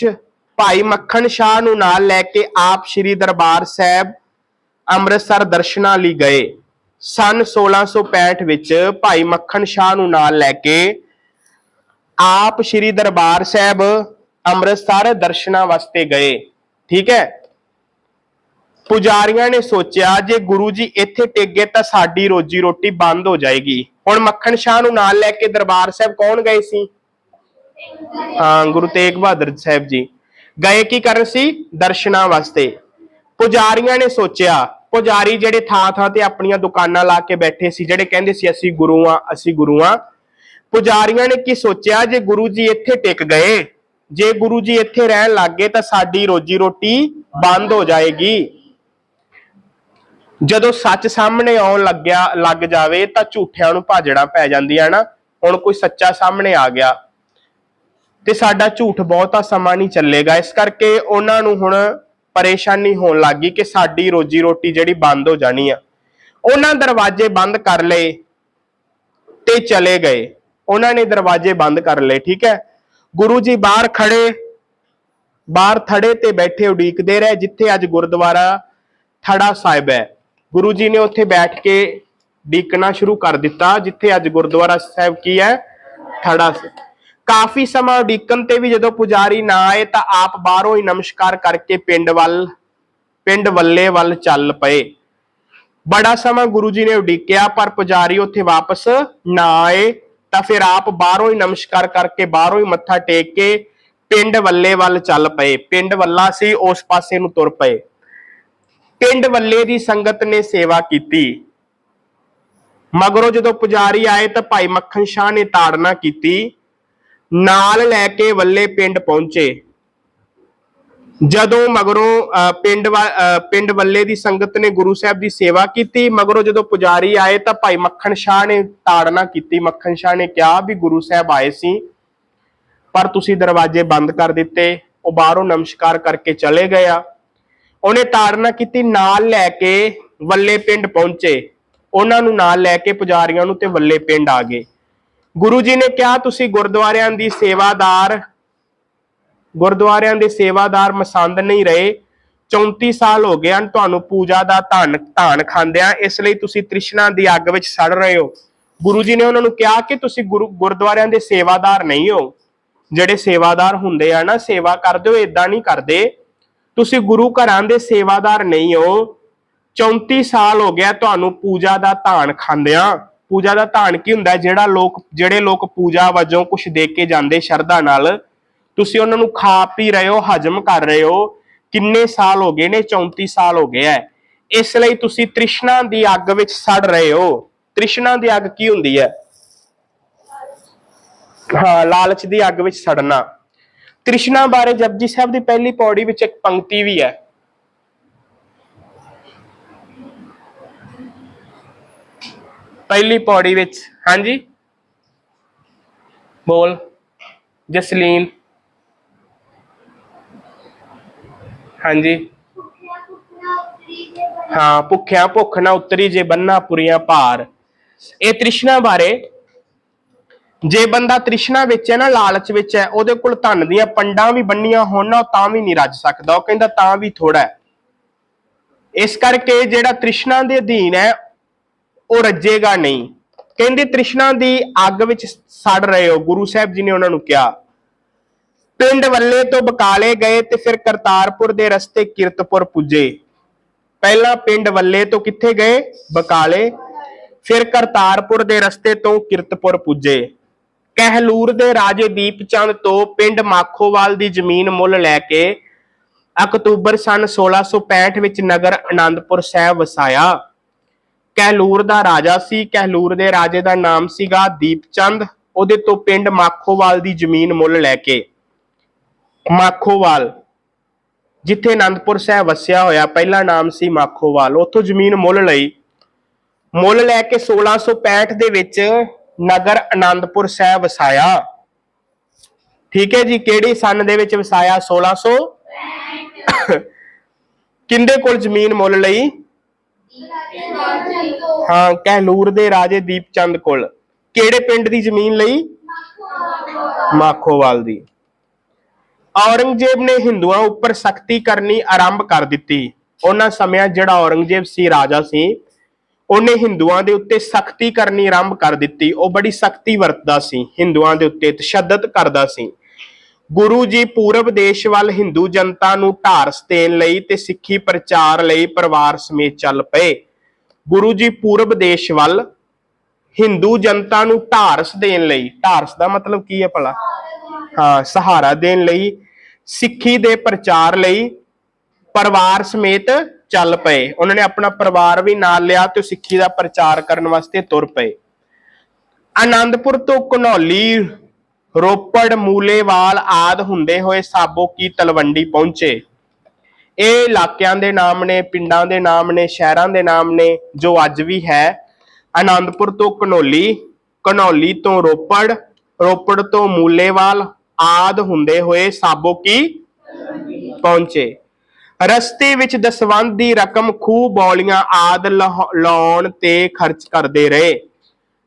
ਭਾਈ ਮੱਖਣ ਸ਼ਾਹ ਨੂੰ ਨਾਲ ਲੈ ਕੇ ਆਪ ਸ੍ਰੀ ਦਰਬਾਰ ਸਾਹਿਬ ਅੰਮ੍ਰਿਤਸਰ ਦਰਸ਼ਨਾਂ ਲਈ ਗਏ। ਸਨ 1665 ਵਿੱਚ ਭਾਈ ਮੱਖਣ ਸ਼ਾਹ ਨੂੰ ਨਾਲ ਲੈ ਕੇ ਆਪ ਸ੍ਰੀ ਦਰਬਾਰ ਸਾਹਿਬ ਅੰਮ੍ਰਿਤਸਰ ਦਰਸ਼ਨਾਂ ਵਾਸਤੇ ਗਏ। ਠੀਕ ਹੈ? ਪੁਜਾਰੀਆਂ ਨੇ ਸੋਚਿਆ, ਜੇ ਗੁਰੂ ਜੀ ਇੱਥੇ ਟਿਕ ਗਏ ਤਾਂ ਸਾਡੀ ਰੋਜੀ ਰੋਟੀ ਬੰਦ ਹੋ ਜਾਏਗੀ। ਹੁਣ ਮੱਖਣ ਸ਼ਾਹ ਨੂੰ ਨਾਲ ਲੈ ਕੇ ਦਰਬਾਰ ਸਾਹਿਬ ਕੌਣ ਗਏ ਸੀ? ਹਾਂ, ਗੁਰੂ ਤੇਗ ਬਹਾਦਰ ਸਾਹਿਬ ਜੀ। ਗਏ ਕੀ ਕਰਨ ਸੀ? ਦਰਸ਼ਨਾਂ ਵਾਸਤੇ। ਪੁਜਾਰੀਆਂ ਨੇ ਸੋਚਿਆ, ਪੁਜਾਰੀ ਜਿਹੜੇ ਥਾਂ ਥਾਂ ਤੇ ਆਪਣੀਆਂ ਦੁਕਾਨਾਂ ਲਾ ਕੇ ਬੈਠੇ ਸੀ, ਜਿਹੜੇ ਕਹਿੰਦੇ ਸੀ, ਅਸੀਂ ਗੁਰੂ ਆ ਅਸੀਂ ਗੁਰੂ ਆ ਪੁਜਾਰੀਆਂ ਨੇ ਕੀ ਸੋਚਿਆ? ਜੇ ਗੁਰੂ ਜੀ ਇੱਥੇ ਟਿਕ ਗਏ, ਜੇ ਗੁਰੂ ਜੀ ਇੱਥੇ ਰਹਿਣ ਲੱਗ ਗਏ, ਤਾਂ ਸਾਡੀ ਰੋਜੀ ਰੋਟੀ ਬੰਦ ਹੋ ਜਾਏਗੀ। ਜਦੋਂ ਸੱਚ ਸਾਹਮਣੇ ਆਉਣ ਲੱਗਿਆ, ਲੱਗ ਜਾਵੇ, ਤਾਂ ਝੂਠਿਆਂ ਨੂੰ ਭਾਜੜਾ ਪੈ ਜਾਂਦੀਆਂ ਨਾ। ਹੁਣ ਕੋਈ ਸੱਚਾ ਸਾਹਮਣੇ ਆ ਗਿਆ। ਤੇ ਸਾਡਾ ਝੂਠ ਬਹੁਤਾ ਸਮਾਂ ਨਹੀਂ ਚੱਲੇਗਾ। ਇਸ ਕਰਕੇ ਉਹਨਾਂ ਨੂੰ ਹੁਣ ਪਰੇਸ਼ਾਨੀ ਹੋਣ ਲੱਗੀ ਕਿ ਸਾਡੀ ਰੋਜੀ ਰੋਟੀ ਜਿਹੜੀ ਬੰਦ ਹੋ ਜਾਣੀ ਆ। ਉਹਨਾਂ ਦਰਵਾਜ਼ੇ ਬੰਦ ਕਰ ਲਏ ਤੇ ਚਲੇ ਗਏ। ਉਹਨਾਂ ਨੇ ਦਰਵਾਜ਼ੇ ਬੰਦ ਕਰ ਲਏ, ਠੀਕ ਹੈ? ਗੁਰੂ ਜੀ ਬਾਹਰ ਖੜੇ, ਬਾਹਰ ਥੜੇ ਤੇ ਬੈਠੇ ਉਡੀਕਦੇ ਰਹੇ, ਜਿੱਥੇ ਅੱਜ ਗੁਰਦੁਆਰਾ ਥੜਾ ਸਾਹਿਬ ਹੈ। ਗੁਰੂ ਜੀ ਨੇ ਉੱਥੇ ਬੈਠ ਕੇ ਡੀਕਣਾ ਸ਼ੁਰੂ ਕਰ ਦਿੱਤਾ, ਜਿੱਥੇ ਅੱਜ ਗੁਰਦੁਆਰਾ ਸਾਹਿਬ ਕੀ ਹੈ? ਥੜਾ ਕਾਫੀ ਸਮਾਂ ਉਡੀਕਣ ਤੇ ਵੀ ਜਦੋਂ ਪੁਜਾਰੀ ਨਾ ਆਏ ਤਾਂ ਆਪ ਬਾਹਰੋਂ ਹੀ ਨਮਸਕਾਰ ਕਰਕੇ ਪਿੰਡ ਵੱਲ, ਪਿੰਡ ਵੱਲੇ ਵੱਲ ਚੱਲ ਪਏ। ਬੜਾ ਸਮਾਂ ਗੁਰੂ ਜੀ ਨੇ ਉਡੀਕਿਆ, ਪਰ ਪੁਜਾਰੀ ਉੱਥੇ ਵਾਪਸ ਨਾ ਆਏ ਤਾਂ ਫਿਰ ਆਪ ਬਾਹਰੋਂ ਹੀ ਨਮਸਕਾਰ ਕਰਕੇ ਬਾਹਰੋਂ ਹੀ ਮੱਥਾ ਟੇਕ ਕੇ ਪਿੰਡ ਵੱਲੇ ਵੱਲ ਚੱਲ ਪਏ। ਪਿੰਡ ਵੱਲਾ ਸੀ, ਉਸ ਪਾਸੇ ਨੂੰ ਤੁਰ ਪਏ। ਪਿੰਡ ਵੱਲੇ ਦੀ ਸੰਗਤ ਨੇ ਸੇਵਾ ਕੀਤੀ। ਮਗਰੋਂ ਜਦੋਂ ਪੁਜਾਰੀ ਆਏ ਤਾਂ ਭਾਈ ਮੱਖਣ ਸ਼ਾਹ ਨੇ ਤਾੜਨਾ ਕੀਤੀ। ਨਾਲ ਲੈ ਕੇ ਵੱਲੇ ਪਿੰਡ ਪਹੁੰਚੇ। ਜਦੋਂ ਮਗਰੋਂ ਅਹ, ਪਿੰਡ ਵਾ- ਪਿੰਡ ਵੱਲੇ ਦੀ ਸੰਗਤ ਨੇ ਗੁਰੂ ਸਾਹਿਬ ਦੀ ਸੇਵਾ ਕੀਤੀ ਮਗਰੋਂ ਜਦੋਂ ਪੁਜਾਰੀ ਆਏ ਤਾਂ ਭਾਈ ਮੱਖਣ ਸ਼ਾਹ ਨੇ ਤਾੜਨਾ ਕੀਤੀ। ਮੱਖਣ ਸ਼ਾਹ ਨੇ ਕਿਹਾ ਵੀ ਗੁਰੂ ਸਾਹਿਬ ਆਏ ਸੀ ਪਰ ਤੁਸੀਂ ਦਰਵਾਜ਼ੇ ਬੰਦ ਕਰ ਦਿੱਤੇ ਉਹ ਬਾਹਰੋਂ ਨਮਸਕਾਰ ਕਰਕੇ ਚਲੇ ਗਏ ਉਹਨੇ ਤਾੜਨਾ ਕੀਤੀ ਨਾਲ ਲੈ ਕੇ ਵੱਲੇ ਪਿੰਡ ਪਹੁੰਚੇ। ਉਹਨਾਂ ਨੂੰ ਨਾਲ ਲੈ ਕੇ ਪੁਜਾਰੀਆਂ ਨੂੰ ਤੇ ਵੱਲੇ ਪਿੰਡ ਆ ਗਏ। ਗੁਰੂ ਜੀ ਨੇ ਕਿਹਾ, ਤੁਸੀਂ ਗੁਰਦੁਆਰਿਆਂ ਦੀ ਸੇਵਾਦਾਰ, ਗੁਰਦੁਆਰਿਆਂ ਦੇ ਸੇਵਾਦਾਰ ਮਸੰਦ ਨਹੀਂ ਰਹੇ। 34 ਸਾਲ ਹੋ ਗਏ ਹਨ, ਤੁਹਾਨੂੰ ਪੂਜਾ ਦਾ ਧਨ, ਧਾਨ ਖਾਂਦਿਆਂ, ਇਸ ਲਈ ਤੁਸੀਂ ਤ੍ਰਿਸ਼ਨਾ ਦੀ ਅੱਗ ਵਿੱਚ ਸੜ ਰਹੇ ਹੋ। ਗੁਰੂ ਜੀ ਨੇ ਉਹਨਾਂ ਨੂੰ ਕਿਹਾ ਕਿ ਤੁਸੀਂ ਗੁਰੂ, ਗੁਰਦੁਆਰਿਆਂ ਦੇ ਸੇਵਾਦਾਰ ਨਹੀਂ ਹੋ। ਜਿਹੜੇ ਸੇਵਾਦਾਰ ਹੁੰਦੇ ਆ ਨਾ, ਸੇਵਾ ਕਰਦੇ ਹੋ ਇਦਾਂ ਨਹੀਂ ਕਰਦੇ। ਤੁਸੀਂ ਗੁਰੂ ਘਰਾਂ ਦੇ ਸੇਵਾਦਾਰ ਨਹੀਂ ਹੋ। 34 ਸਾਲ ਹੋ ਗਿਆ, ਤੁਹਾਨੂੰ ਪੂਜਾ ਦਾ ਧਾਨ ਖਾਂਦਿਆਂ। ਪੂਜਾ ਦਾ ਧਾਨ ਕੀ ਹੁੰਦਾ ਜਿਹੜਾ ਲੋਕ, ਜਿਹੜੇ ਲੋਕ ਪੂਜਾ ਵਜੋਂ ਕੁਝ ਦੇ ਕੇ ਜਾਂਦੇ ਸ਼ਰਧਾ ਨਾਲ, ਤੁਸੀਂ ਉਹਨਾਂ ਨੂੰ ਖਾ ਪੀ ਰਹੇ ਹੋ, ਹਜਮ ਕਰ ਰਹੇ ਹੋ। ਕਿੰਨੇ ਸਾਲ ਹੋ ਗਏ ਨੇ? 34 ਸਾਲ ਹੋ ਗਿਆ ਹੈ। ਇਸ ਲਈ ਤੁਸੀਂ ਤ੍ਰਿਸ਼ਨਾ ਦੀ ਅੱਗ ਵਿੱਚ ਸੜ ਰਹੇ ਹੋ। ਤ੍ਰਿਸ਼ਨਾ ਦੀ ਅੱਗ ਕੀ ਹੁੰਦੀ ਹੈ? ਹਾਂ, ਲਾਲਚ ਦੀ ਅੱਗ ਵਿੱਚ ਸੜਨਾ। ਤ੍ਰਿਸ਼ਨਾ ਬਾਰੇ ਜਪਜੀ ਸਾਹਿਬ ਦੀ ਪਹਿਲੀ ਪੌੜੀ ਵਿੱਚ ਇੱਕ ਪੰਕਤੀ ਵੀ ਹੈ। ਪਹਿਲੀ ਪੌੜੀ ਵਿੱਚ, ਹਾਂਜੀ। ਬੋਲ, ਜਸਲੀਨ। ਹਾਂਜੀ। ਹਾਂ, ਭੁੱਖਿਆਂ ਭੁੱਖ ਨਾ ਉਤਰੀ ਜੇ ਬੰਨਾ ਪੁਰੀਆਂ ਭਾਰ। ਇਹ ਤ੍ਰਿਸ਼ਨਾ ਬਾਰੇ, ਜੇ ਬੰਦਾ ਤ੍ਰਿਸ਼ਨਾ ਵਿੱਚ ਹੈ ਨਾ, ਲਾਲਚ ਵਿੱਚ ਹੈ, ਉਹਦੇ ਕੋਲ ਧਨ ਦੀਆਂ ਪੰਡਾਂ ਵੀ ਬੰਨੀਆਂ ਹੋਣ ਨਾ, ਉਹ ਤਾਂ ਵੀ ਨਹੀਂ ਰੱਜ ਸਕਦਾ, ਉਹ ਕਹਿੰਦਾ ਤਾਂ ਵੀ ਥੋੜਾ ਇਸ ਕਰਕੇ ਜਿਹੜਾ ਤ੍ਰਿਸ਼ਨਾ ਦੇ ਅਧੀਨ ਹੈ ਉਹ ਰੱਜੇਗਾ ਨਹੀਂ। ਕਹਿੰਦੇ ਤ੍ਰਿਸ਼ਨਾ ਦੀ ਅੱਗ ਵਿੱਚ ਸੜ ਰਹੇ ਹੋ, ਗੁਰੂ ਸਾਹਿਬ ਜੀ ਨੇ ਉਹਨਾਂ ਨੂੰ ਕਿਹਾ। ਪਿੰਡ ਵੱਲੇ ਤੋਂ ਬਕਾਲੇ ਗਏ ਤੇ ਫਿਰ ਕਰਤਾਰਪੁਰ ਦੇ ਰਸਤੇ ਕਿਰਤਪੁਰ ਪੁੱਜੇ। ਪਹਿਲਾਂ ਪਿੰਡ ਵੱਲੇ ਤੋਂ ਕਿੱਥੇ ਗਏ? ਬਕਾਲੇ। ਫਿਰ ਕਰਤਾਰਪੁਰ ਦੇ ਰਸਤੇ ਤੋਂ ਕਿਰਤਪੁਰ ਪੁੱਜੇ। ਕਹਿਲੂਰ ਦੇ ਰਾਜੇ ਦੀਪਚੰਦ ਤੋਂ ਪਿੰਡ ਮਾਖੋਵਾਲ ਦੀ ਜ਼ਮੀਨ ਮੁੱਲ ਲੈ ਕੇ ਅਕਤੂਬਰ ਸਨ 1665 ਵਿੱਚ ਨਗਰ ਆਨੰਦਪੁਰ ਸਾਹਿਬ ਵਸਾਇਆ। ਕਹਿਲੂਰ ਦਾ ਰਾਜਾ ਸੀ। ਕਹਿਲੂਰ ਦੇ ਰਾਜੇ ਦਾ ਨਾਮ ਸੀਗਾ ਦੀਪਚੰਦ। ਉਹਦੇ ਤੋਂ ਪਿੰਡ ਮਾਖੋਵਾਲ ਦੀ ਜ਼ਮੀਨ ਮੁੱਲ ਲੈ ਕੇ। ਮਾਖੋਵਾਲ, ਜਿੱਥੇ ਅਨੰਦਪੁਰ ਸਾਹਿਬ ਵਸਿਆ ਹੋਇਆ, ਪਹਿਲਾ ਨਾਮ ਸੀ ਮਾਖੋਵਾਲ। ਉੱਥੋਂ ਜ਼ਮੀਨ ਮੁੱਲ ਲਈ। ਮੁੱਲ ਲੈ ਕੇ 1665 ਦੇ ਵਿੱਚ ਨਗਰ ਅਨੰਦਪੁਰ ਸਾਹਿਬ ਵਸਾਇਆ। ਠੀਕ ਹੈ ਜੀ, ਕਿਹੜੀ ਸਨ ਦੇ ਵਿੱਚ ਵਸਾਇਆ? 1600 ਕਿੰਦੇ ਕੋਲ ਜ਼ਮੀਨ ਮੁੱਲ ਲਈ? ਹਾਂ ਕਹਿਲੂਰ ਦੇ ਰਾਜੇ ਦੀਪਚੰਦ ਕੋਲ। ਕਿਹੜੇ ਪਿੰਡ ਦੀ ਜ਼ਮੀਨ ਲਈ? ਮਾਖੋਵਾਲ ਦੀ। ਔਰੰਗਜ਼ੇਬ ਨੇ ਹਿੰਦੂਆਂ ਉੱਪਰ ਸਖਤੀ ਕਰਨੀ ਆਰੰਭ ਕਰ ਦਿੱਤੀ। ਉਹਨਾਂ ਸਮਿਆਂ ਜਿਹੜਾ ਔਰੰਗਜ਼ੇਬ ਸੀ, ਰਾਜਾ ਸੀ, ਉਹਨੇ ਹਿੰਦੂਆਂ ਦੇ ਉੱਤੇ ਸਖਤੀ ਕਰਨੀ ਆਰੰਭ ਕਰ ਦਿੱਤੀ। ਉਹ ਬੜੀ ਸਖਤੀ ਵਰਤਦਾ ਸੀ। ਹਿੰਦੂਆਂ ਦੇ ਉੱਤੇ ਤਸ਼ੱਦਦ ਕਰਦਾ ਸੀ। ਗੁਰੂ ਜੀ ਪੂਰਬ ਦੇਸ਼ ਵੱਲ ਹਿੰਦੂ ਜਨਤਾ ਨੂੰ ਢਾਰਸ ਦੇਣ ਲਈ ਤੇ ਸਿੱਖੀ ਪ੍ਰਚਾਰ ਲਈ ਪਰਿਵਾਰ ਸਮੇਤ ਚੱਲ ਪਏ। ਗੁਰੂ ਜੀ ਪੂਰਬ ਦੇਸ਼ ਵੱਲ ਹਿੰਦੂ ਜਨਤਾ ਨੂੰ ਢਾਰਸ ਦੇਣ ਲਈ, ਢਾਰਸ ਦਾ ਮਤਲਬ ਕੀ ਹੈ ਭਲਾ? ਹਾਂ, ਸਹਾਰਾ ਦੇਣ ਲਈ, ਸਿੱਖੀ ਦੇ ਪ੍ਰਚਾਰ ਲਈ ਪਰਿਵਾਰ ਸਮੇਤ ਚੱਲ ਪਏ। ਉਹਨਾਂ ਨੇ ਆਪਣਾ ਪਰਿਵਾਰ ਵੀ ਨਾਲ ਲਿਆ ਤੇ ਸਿੱਖੀ ਦਾ ਪ੍ਰਚਾਰ ਕਰਨ ਵਾਸਤੇ ਤੁਰ ਪਏ। ਆਨੰਦਪੁਰ ਤੋਂ ਘਨੌਲੀ, ਰੋਪੜ, ਮੂਲੇਵਾਲ ਆਦ ਹੁੰਦੇ ਹੋਏ ਸਾਬੋ ਕੀ ਤਲਵੰਡੀ ਪਹੁੰਚੇ। ਇਹ ਇਲਾਕਿਆਂ ਦੇ ਨਾਮ ਨੇ, ਪਿੰਡਾਂ ਦੇ ਨਾਮ ਨੇ, ਸ਼ਹਿਰਾਂ ਦੇ ਨਾਮ ਨੇ, ਜੋ ਅੱਜ ਵੀ ਹੈ, ਆਨੰਦਪੁਰ ਤੋਂ ਘਨੌਲੀ ਘਨੌਲੀ ਤੋਂ ਰੋਪੜ ਰੋਪੜ ਤੋਂ ਮੂਲੇਵਾਲ ਆਦ ਹੁੰਦੇ ਹੋਏ ਸਾਬੋ ਕੀ ਪਹੁੰਚੇ। ਰਸਤੇ ਵਿੱਚ ਦਸਵੰਧ ਦੀ ਰਕਮ ਖੂਹ ਬੌਲੀਆਂ ਆਦ ਲਾਹ- ਲਾਉਣ ਤੇ ਖਰਚ ਕਰਦੇ ਰਹੇ।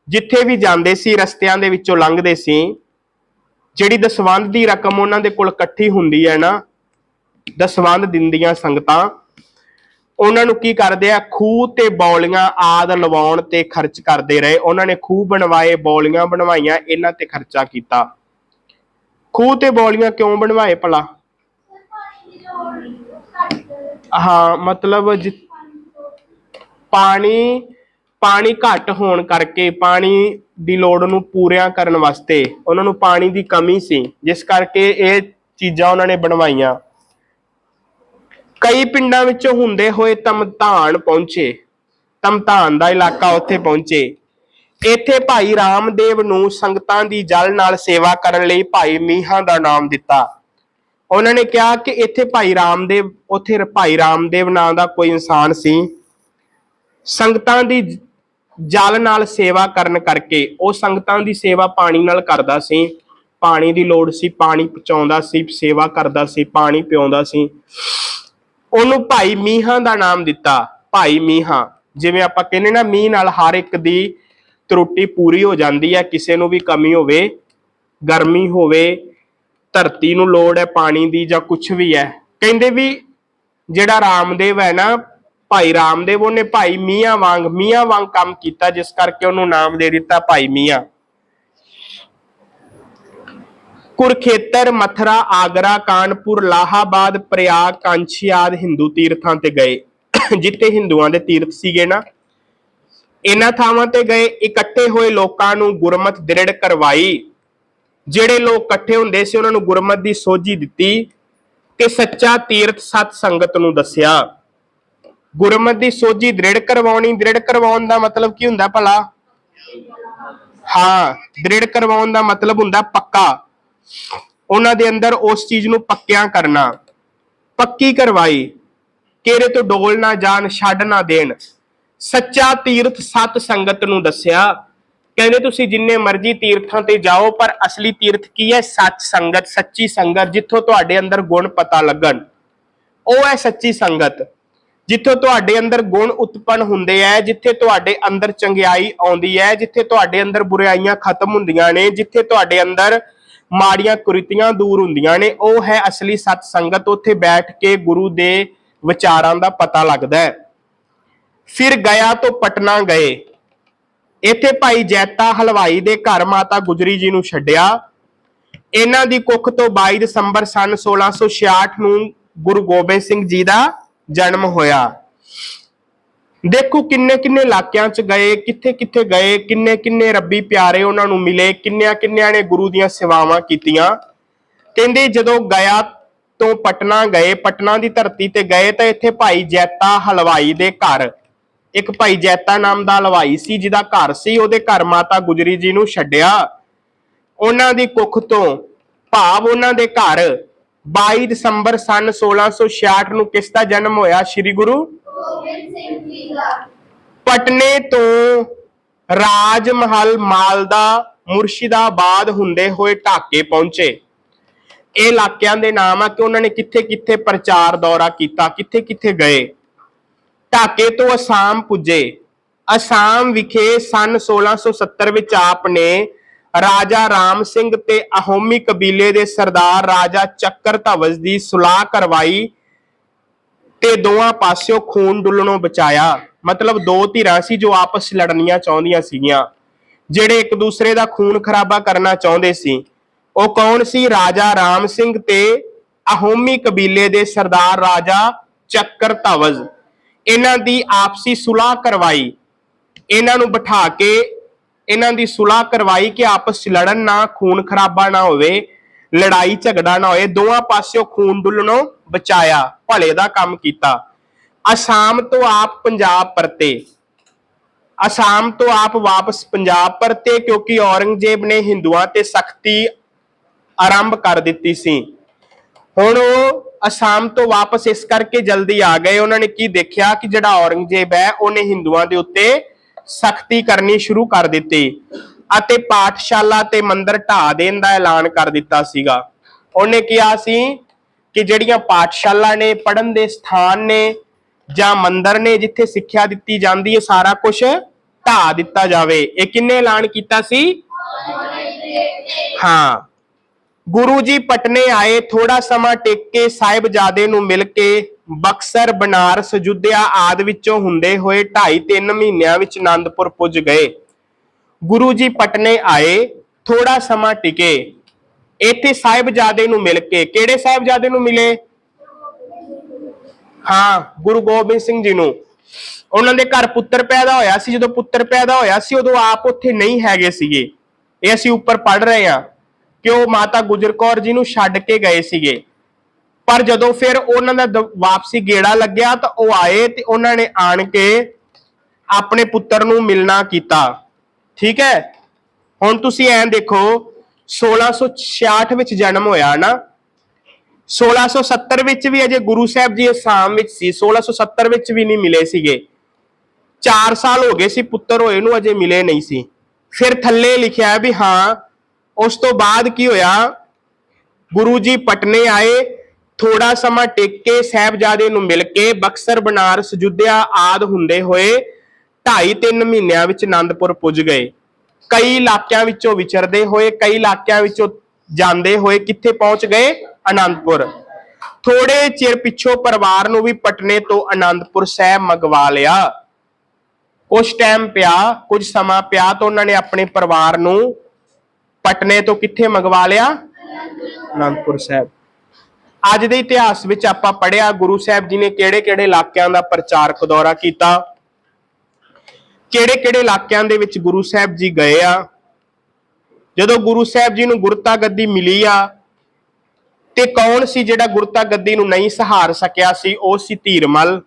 ਜਿੱਥੇ ਵੀ ਜਾਂਦੇ ਸੀ, ਰਸਤਿਆਂ ਦੇ ਵਿੱਚੋਂ ਲੰਘਦੇ ਸੀ। ਜਿਹੜੀ ਦਸਵੰਧ ਦੀ ਰਕਮ ਉਹਨਾਂ ਦੇ ਕੋਲ ਇਕੱਠੀ ਹੁੰਦੀ ਹੈ ਨਾ ਦਸਵੰਧ ਦਿੰਦੀਆਂ ਸੰਗਤਾਂ, ਉਹਨਾਂ ਨੂੰ ਕੀ ਕਰਦੇ ਆ? ਖੂਹ ਤੇ ਬੌਲੀਆਂ ਆਦ ਲਵਾਉਣ ਤੇ ਖਰਚ ਕਰਦੇ ਰਹੇ। ਉਹਨਾਂ ਨੇ ਖੂਹ ਬਣਵਾਏ, ਬੌਲੀਆਂ ਬਣਵਾਈਆਂ, ਇਹਨਾਂ ਤੇ ਖਰਚਾ ਕੀਤਾ। ਖੂਹ ਤੇ ਬੌਲੀਆਂ ਕਿਉਂ ਬਣਵਾਏ ਭਲਾ? ਹਾਂ, ਮਤਲਬ ਜਿ- ਪਾਣੀ ਪਾਣੀ ਘੱਟ ਹੋਣ ਕਰਕੇ, ਪਾਣੀ ਦੀ ਲੋੜ ਨੂੰ ਪੂਰਿਆ ਕਰਨ ਵਾਸਤੇ, ਉਹਨਾਂ ਨੂੰ ਪਾਣੀ ਦੀ ਕਮੀ ਸੀ। ਜਿਸ ਕਰਕੇ ਇਹ ਚੀਜ਼ਾਂ ਉਹਨਾਂ ਨੇ ਬਣਵਾਈਆਂ। ਕਈ ਪਿੰਡਾਂ ਵਿੱਚੋਂ ਹੁੰਦੇ ਹੋਏ ਤਮਤਾਨ ਪਹੁੰਚੇ। ਤਮਤਾਨ ਦਾ ਇਲਾਕਾ ਉੱਥੇ ਪਹੁੰਚੇ। ਇੱਥੇ ਭਾਈ ਰਾਮਦੇਵ ਨੂੰ ਸੰਗਤਾਂ ਦੀ ਜਲ ਨਾਲ ਸੇਵਾ ਕਰਨ ਲਈ ਭਾਈ ਮੀਹਾਂ ਦਾ ਨਾਮ ਦਿੱਤਾ। ਉਹਨਾਂ ਨੇ ਕਿਹਾ ਕਿ ਇੱਥੇ ਭਾਈ ਰਾਮਦੇਵ, ਉੱਥੇ ਭਾਈ ਰਾਮਦੇਵ ਨਾਂ ਦਾ ਕੋਈ ਇਨਸਾਨ ਸੀ। ਸੰਗਤਾਂ ਦੀ ਜਲ ਨਾਲ ਸੇਵਾ ਕਰਨ ਕਰਕੇ ਉਹ ਸੰਗਤਾਂ ਦੀ ਸੇਵਾ ਪਾਣੀ ਨਾਲ ਕਰਦਾ ਸੀ। ਪਾਣੀ ਦੀ ਲੋੜ ਸੀ, ਪਾਣੀ ਪਹੁੰਚਾਉਂਦਾ ਸੀ, ਸੇਵਾ ਕਰਦਾ ਸੀ, ਪਾਣੀ ਪਿਉਂਦਾ ਸੀ। ਉਹਨੂੰ ਭਾਈ ਮੀਹਾਂ ਦਾ ਨਾਮ ਦਿੱਤਾ, ਭਾਈ ਮੀਹਾਂ। ਜਿਵੇਂ ਆਪਾਂ ਕਹਿੰਦੇ ਨਾ, ਮੀਂਹ ਨਾਲ ਹਰ ਇੱਕ ਦੀ ਤਰੁੱਟੀ ਪੂਰੀ ਹੋ ਜਾਂਦੀ ਹੈ, ਕਿਸੇ ਨੂੰ ਵੀ ਕਮੀ ਹੋਵੇ, ਗਰਮੀ ਹੋਵੇ, ਧਰਤੀ ਨੂੰ ਲੋੜ ਹੈ ਪਾਣੀ ਦੀ ਜਾਂ ਕੁਝ ਵੀ ਹੈ। ਕਹਿੰਦੇ ਵੀ ਜਿਹੜਾ ਰਾਮਦੇਵ ਹੈ ਨਾ, ਭਾਈ ਰਾਮਦੇਵ, ਉਹਨੇ ਭਾਈ ਮੀਆਂ ਵਾਂਗ ਮੀਆਂ ਵਾਂਗ ਕੰਮ ਕੀਤਾ, ਜਿਸ ਕਰਕੇ ਉਹਨੂੰ ਨਾਮ ਦੇ ਦਿੱਤਾ ਭਾਈ ਮੀਆਂ। ਕੁਰਖੇਤਰ, ਮਥਰਾ, ਆਗਰਾ, ਕਾਨਪੁਰ ਲਾਹਾਬਾਦ ਪ੍ਰਯਾਗ ਕਾਂਚੀ ਆਦਿ ਹਿੰਦੂ ਤੀਰਥਾਂ ਤੇ ਗਏ। ਜਿੱਥੇ ਹਿੰਦੂਆਂ ਦੇ ਤੀਰਥ ਸੀਗੇ ਨਾ। ਇਹਨਾਂ ਥਾਵਾਂ ਤੇ ਗਏ, ਇਕੱਠੇ ਹੋਏ ਲੋਕਾਂ ਨੂੰ ਗੁਰਮਤ ਦ੍ਰਿੜ ਕਰਵਾਈ। ਜਿਹੜੇ ਲੋਕ ਇਕੱਠੇ ਹੁੰਦੇ ਸੀ, ਉਹਨਾਂ ਨੂੰ ਗੁਰਮਤ ਦੀ ਸੋਝੀ ਦਿੱਤੀ ਤੇ ਸੱਚਾ ਤੀਰਥ ਸਤ ਸੰਗਤ ਨੂੰ ਦੱਸਿਆ। ਗੁਰਮਤ ਦੀ ਸੋਝੀ ਦ੍ਰਿੜ ਕਰਵਾਉਣੀ, ਦ੍ਰਿੜ ਕਰਵਾਉਣ ਦਾ ਮਤਲਬ ਕੀ ਹੁੰਦਾ ਭਲਾ? ਹਾਂ, ਦ੍ਰਿੜ ਕਰਵਾਉਣ ਦਾ ਮਤਲਬ ਹੁੰਦਾ ਪੱਕਾ। ਉਹਨਾਂ ਦੇ ਅੰਦਰ ਉਸ ਚੀਜ਼ ਨੂੰ ਪੱਕਿਆਂ ਕਰਨਾ, ਪੱਕੀ ਕਰਵਾਈ, ਕਿਹੜੇ ਤੋਂ ਡੋਲ ਨਾ ਜਾਣ, ਛੱਡ ਨਾ ਦੇਣ। ਸੱਚਾ ਤੀਰਥ ਸਤ ਸੰਗਤ ਨੂੰ ਦੱਸਿਆ, ਕਹਿੰਦੇ ਤੁਸੀਂ ਜਿੰਨੇ ਮਰਜ਼ੀ ਤੀਰਥਾਂ ਤੇ ਜਾਓ, ਪਰ ਅਸਲੀ ਤੀਰਥ ਕੀ ਹੈ? ਸੱਚ ਸੰਗਤ, ਸੱਚੀ ਸੰਗਤ, ਜਿੱਥੋਂ ਤੁਹਾਡੇ ਅੰਦਰ ਗੁਣ ਪਤਾ ਲੱਗਣ। ਉਹ ਹੈ ਸੱਚੀ ਸੰਗਤ, ਜਿੱਥੋਂ ਤੁਹਾਡੇ ਅੰਦਰ ਗੁਣ ਉਤਪਨ ਹੁੰਦੇ ਐ, ਜਿੱਥੇ ਤੁਹਾਡੇ ਅੰਦਰ ਚੰਗਿਆਈ ਆਉਂਦੀ ਹੈ ਜਿੱਥੇ ਤੁਹਾਡੇ ਅੰਦਰ ਬੁਰਾਈਆਂ ਖਤਮ ਹੁੰਦੀਆਂ ਨੇ, ਜਿੱਥੇ ਤੁਹਾਡੇ ਅੰਦਰ ਮਾੜੀਆਂ ਕੁਰੀਤੀਆਂ ਦੂਰ ਹੁੰਦੀਆਂ ਨੇ, ਉਹ ਹੈ ਅਸਲੀ ਸਤ ਸੰਗਤ। ਉੱਥੇ ਬੈਠ ਕੇ ਗੁਰੂ ਦੇ ਵਿਚਾਰਾਂ ਦਾ ਪਤਾ ਲੱਗਦਾ ਹੈ। ਫਿਰ ਗਿਆ ਤੋਂ ਪਟਨਾ ਗਏ। ਇੱਥੇ ਭਾਈ ਜੈਤਾ ਹਲਵਾਈ ਦੇ ਘਰ ਮਾਤਾ ਗੁਜਰੀ ਜੀ ਨੂੰ ਛੱਡਿਆ। ਇਹਨਾਂ ਦੀ ਕੁੱਖ ਤੋਂ 22 ਦਸੰਬਰ ਸਨ 1666 ਨੂੰ ਗੁਰੂ ਗੋਬਿੰਦ ਸਿੰਘ ਜੀ ਦਾ ਜਨਮ ਹੋਇਆ। ਦੇਖੋ ਕਿੰਨੇ ਕਿੰਨੇ ਇਲਾਕਿਆਂ 'ਚ ਗਏ, ਕਿੱਥੇ ਕਿੱਥੇ ਗਏ, ਕਿੰਨੇ ਕਿੰਨੇ ਰੱਬੀ ਪਿਆਰੇ ਉਹਨਾਂ ਨੂੰ ਮਿਲੇ, ਕਿੰਨਿਆਂ ਕਿੰਨਿਆਂ ਨੇ ਗੁਰੂ ਦੀਆਂ ਸੇਵਾਵਾਂ ਕੀਤੀਆਂ। ਕਹਿੰਦੇ ਜਦੋਂ ਗਿਆ ਤੋਂ ਪਟਨਾ ਗਏ, ਪਟਨਾ ਦੀ ਧਰਤੀ ਤੇ ਗਏ ਤਾਂ ਇੱਥੇ ਭਾਈ ਜੈਤਾ ਹਲਵਾਈ ਦੇ ਘਰ। ਇੱਕ ਭਾਈ ਜੈਤਾ ਨਾਮ ਦਾ ਹਲਵਾਈ ਸੀ, ਜਿਹਦਾ ਘਰ ਸੀ, ਉਹਦੇ ਘਰ ਮਾਤਾ ਗੁਜਰੀ ਜੀ ਨੂੰ ਛੱਡਿਆ। ਉਹਨਾਂ ਦੀ ਕੁੱਖ ਤੋਂ ਭਾਵ ਉਹਨਾਂ ਦੇ ਘਰ 22 ਦਸੰਬਰ ਸਨ 1666 ਨੂੰ ਕਿਸ ਦਾ ਜਨਮ ਹੋਇਆ? ਸ੍ਰੀ ਗੁਰੂ ਗੋਬਿੰਦ ਸਿੰਘ ਜੀ ਦਾ ਪਟਨੇ ਤੋਂ ਰਾਜ ਮਹਲ ਮਾਲਦਾ ਮੁਰਸ਼ਿਦਾਬਾਦ ਹੁੰਦੇ ਹੋਏ ਢਾਕੇ ਪਹੁੰਚੇ। ਇਹ ਇਲਾਕਿਆਂ ਦੇ ਨਾਮ ਆ ਕਿ ਉਹਨਾਂ ਨੇ ਕਿੱਥੇ ਕਿੱਥੇ ਪ੍ਰਚਾਰ ਦੌਰਾ ਕੀਤਾ ਕਿੱਥੇ ਕਿੱਥੇ ਗਏ। ਢਾਕੇ ਤੋਂ ਅਸਾਮ ਪੁੱਜੇ। ਅਸਾਮ ਵਿਖੇ ਸਨ 1670 ਵਿੱਚ ਆਪ ਨੇ ਰਾਜਾ ਰਾਮ ਸਿੰਘ ਤੇ ਅਹੋਮੀ ਕਬੀਲੇ ਦੇ ਸਰਦਾਰ ਰਾਜਾ ਚੱਕਰ ਧਵਜ ਦੀ ਸੁਲਾਹ ਕਰਵਾਈ ਤੇ ਦੋਹਾਂ ਪਾਸਿਓਂ ਖੂਨ ਡੁੱਲਣੋਂ ਬਚਾਇਆ। ਮਤਲਬ ਦੋ ਧਿਰਾਂ ਸੀ ਜੋ ਆਪਸ 'ਚ ਲੜਨੀਆਂ ਚਾਹੁੰਦੀਆਂ ਸੀਗੀਆਂ। ਜਿਹੜੇ ਇੱਕ ਦੂਸਰੇ ਦਾ ਖੂਨ ਖਰਾਬਾ ਕਰਨਾ ਚਾਹੁੰਦੇ ਸੀ। ਉਹ ਕੌਣ ਸੀ? ਰਾਜਾ ਰਾਮ ਸਿੰਘ ਤੇ ਅਹੋਮੀ ਕਬੀਲੇ ਦੇ ਸਰਦਾਰ ਰਾਜਾ ਚੱਕਰ ਧਵਜ। ਇਹਨਾਂ ਦੀ ਆਪਸੀ ਸੁਲਾਹ ਕਰਵਾਈ। ਇਹਨਾਂ ਨੂੰ ਬਿਠਾ ਕੇ, ਇਹਨਾਂ ਦੀ ਸੁਲਾਹ ਕਰਵਾਈ ਕਿ ਆਪਸ 'ਚ ਲੜਨ ਨਾ ਖੂਨ ਖਰਾਬਾ ਨਾ ਹੋਵੇ। ਲੜਾਈ ਝਗੜਾ ਨਾ ਹੋਏ ਦੋਹਾਂ ਪਾਸਿਓਂ ਖੂਨ ਡੁੱਲਣੋਂ ਬਚਾਇਆ, ਭਲੇ ਦਾ ਕੰਮ ਕੀਤਾ। ਅਸਾਮ ਤੋਂ ਆਪ ਪੰਜਾਬ ਪਰਤੇ। ਅਸਾਮ ਤੋਂ ਆਪ ਵਾਪਸ ਪੰਜਾਬ ਪਰਤੇ ਕਿਉਂਕਿ ਔਰੰਗਜ਼ੇਬ ਨੇ ਹਿੰਦੂਆਂ ਤੇ ਸਖਤੀ ਆਰੰਭ ਕਰ ਦਿੱਤੀ ਸੀ। ਹੁਣ ਉਹ ਅਸਾਮ ਤੋਂ ਵਾਪਸ ਇਸ ਕਰਕੇ ਜਲਦੀ ਆ ਗਏ। ਉਹਨਾਂ ਨੇ ਕੀ ਦੇਖਿਆ ਕਿ ਜਿਹੜਾ ਔਰੰਗਜ਼ੇਬ ਹੈ, ਉਹਨੇ ਹਿੰਦੂਆਂ ਦੇ ਉੱਤੇ ਸਖਤੀ ਕਰਨੀ ਸ਼ੁਰੂ ਕਰ ਦਿੱਤੀ। ਅਤੇ ਪਾਠਸ਼ਾਲਾ ਤੇ ਮੰਦਿਰ ਢਾ ਦੇਣ ਦਾ ਐਲਾਨ ਕਰ ਦਿੱਤਾ ਸੀਗਾ। ਉਹਨੇ ਕਿਹਾ ਸੀ ਕਿ ਜਿਹੜੀਆਂ ਪਾਠਸ਼ਾਲਾ ਨੇ ਪੜਨ ਦੇ ਸਥਾਨ ਨੇ ਜਾਂ ਮੰਦਿਰ ਨੇ ਜਿੱਥੇ ਸਿੱਖਿਆ ਦਿੱਤੀ ਜਾਂਦੀ ਹੈ, ਸਾਰਾ ਕੁਝ ਢਾ ਦਿੱਤਾ ਜਾਵੇ। ਇਹ ਕਿੰਨੇ ਐਲਾਨ ਕੀਤਾ ਸੀ? ਹਾਂ। ਗੁਰੂ ਜੀ ਪਟਨੇ ਆਏ ਥੋੜਾ ਸਮਾਂ ਟਿਕ ਕੇ ਸਾਹਿਬਜ਼ਾਦੇ ਨੂੰ ਮਿਲ ਕੇ ਬਕਸਰ, ਬਨਾਰਸ ਯੁੱਧਿਆ ਆਦ ਵਿੱਚੋਂ ਹੁੰਦੇ ਹੋਏ 2.5 3 ਮਹੀਨਿਆਂ ਵਿੱਚ ਆਨੰਦਪੁਰ ਪੁੱਜ ਗਏ। ਗੁਰੂ ਜੀ ਪਟਨੇ ਆਏ ਥੋੜਾ ਸਮਾਂ ਟਿਕੇ। ਇੱਥੇ ਸਾਹਿਬਜ਼ਾਦੇ ਨੂੰ ਮਿਲ ਕੇ ਕਿਹੜੇ ਸਾਹਿਬਜ਼ਾਦੇ ਨੂੰ ਮਿਲੇ? ਹਾਂ, ਗੁਰੂ ਗੋਬਿੰਦ ਸਿੰਘ ਜੀ ਨੂੰ। ਉਹਨਾਂ ਦੇ ਘਰ ਪੁੱਤਰ ਪੈਦਾ ਹੋਇਆ ਸੀ, ਜਦੋਂ ਪੁੱਤਰ ਪੈਦਾ ਹੋਇਆ ਸੀ, ਉਦੋਂ ਆਪ ਉੱਥੇ ਨਹੀਂ ਹੈਗੇ ਸੀਗੇ। ਇਹ ਅਸੀਂ ਉੱਪਰ ਪੜ ਰਹੇ ਹਾਂ ਕਿ ਉਹ ਮਾਤਾ ਗੁਜਰ ਕੌਰ ਜੀ ਨੂੰ ਛੱਡ ਕੇ ਗਏ ਸੀਗੇ। ਪਰ ਜਦੋਂ ਫਿਰ ਉਹਨਾਂ ਦਾ ਦ- ਵਾਪਸੀ ਗੇੜਾ ਲੱਗਿਆ ਤਾਂ ਉਹ ਆਏ ਤੇ ਉਹਨਾਂ ਨੇ ਆਣ ਕੇ ਆਪਣੇ ਪੁੱਤਰ ਨੂੰ ਮਿਲਣਾ ਕੀਤਾ। ਠੀਕ ਹੈ? ਹੁਣ ਤੁਸੀਂ ਐਂ ਦੇਖੋ 1666 ਵਿੱਚ ਜਨਮ ਹੋਇਆ ਨਾ 1670 ਵਿੱਚ ਵੀ ਅਜੇ ਗੁਰੂ ਸਾਹਿਬ ਜੀ ਅਸਾਮ ਵਿੱਚ ਸੀ 1670 ਵਿੱਚ ਵੀ ਨਹੀਂ ਮਿਲੇ ਸੀਗੇ। 4 ਸਾਲ ਹੋ ਗਏ ਸੀ ਪੁੱਤਰ ਹੋਏ ਨੂੰ, ਅਜੇ ਮਿਲੇ ਨਹੀਂ ਸੀ। ਫਿਰ ਥੱਲੇ ਲਿਖਿਆ ਵੀ ਹਾਂ, ਉਸ ਤੋਂ ਬਾਅਦ ਕੀ ਹੋਇਆ? ਗੁਰੂ ਜੀ ਪਟਨੇ ਆਏ ਥੋੜਾ ਸਮਾਂ ਟਿਕ ਕੇ ਸਾਹਿਬਜ਼ਾਦੇ ਨੂੰ ਮਿਲ ਕੇ ਬਕਸਰ, ਬਨਾਰਸ, ਜੁੱਧਿਆ ਆਦ ਹੁੰਦੇ ਹੋਏ 2.5 3 ਮਹੀਨਿਆਂ ਵਿੱਚ ਆਨੰਦਪੁਰ ਪੁੱਜ ਗਏ। ਕਈ ਇਲਾਕਿਆਂ ਵਿੱਚੋਂ ਵਿਚਰਦੇ ਹੋਏ, ਕਈ ਇਲਾਕਿਆਂ ਵਿੱਚੋਂ ਜਾਂਦੇ ਹੋਏ ਕਿੱਥੇ ਪਹੁੰਚ ਗਏ? ਆਨੰਦਪੁਰ ਥੋੜੇ ਚਿਰ ਪਿੱਛੋਂ ਪਰਿਵਾਰ ਨੂੰ ਵੀ ਪਟਨੇ ਤੋਂ ਆਨੰਦਪੁਰ ਸਾਹਿਬ ਮੰਗਵਾ ਲਿਆ। ਕੁਝ ਟਾਈਮ ਪਿਆ, ਕੁਝ ਸਮਾਂ ਪਿਆ ਤਾਂ ਉਹਨਾਂ ਨੇ ਆਪਣੇ ਪਰਿਵਾਰ ਨੂੰ ਪਟਨੇ ਤੋਂ ਕਿੱਥੇ ਮੰਗਵਾ ਲਿਆ? ਆਨੰਦਪੁਰ ਸਾਹਿਬ। ਅੱਜ ਦੇ ਇਤਿਹਾਸ ਵਿੱਚ ਆਪਾਂ ਪੜਿਆ ਗੁਰੂ ਸਾਹਿਬ ਜੀ ਨੇ ਕਿਹੜੇ-ਕਿਹੜੇ ਇਲਾਕਿਆਂ ਦਾ ਪ੍ਰਚਾਰਕ ਦੌਰਾ ਕੀਤਾ? ਕਿਹੜੇ-ਕਿਹੜੇ ਇਲਾਕਿਆਂ ਦੇ ਵਿੱਚ ਗੁਰੂ ਸਾਹਿਬ ਜੀ ਗਏ ਆ? ਜਦੋਂ ਗੁਰੂ ਸਾਹਿਬ ਜੀ ਨੂੰ ਗੁਰਤਾ ਗੱਦੀ ਮਿਲੀ ਆ, ਤੇ ਕੌਣ ਸੀ ਜਿਹੜਾ ਗੁਰਤਾ ਗੱਦੀ ਨੂੰ ਨਹੀਂ ਸਹਾਰ ਸਕਿਆ ਸੀ? ਉਹ ਸੀ ਧੀਰਮਲ।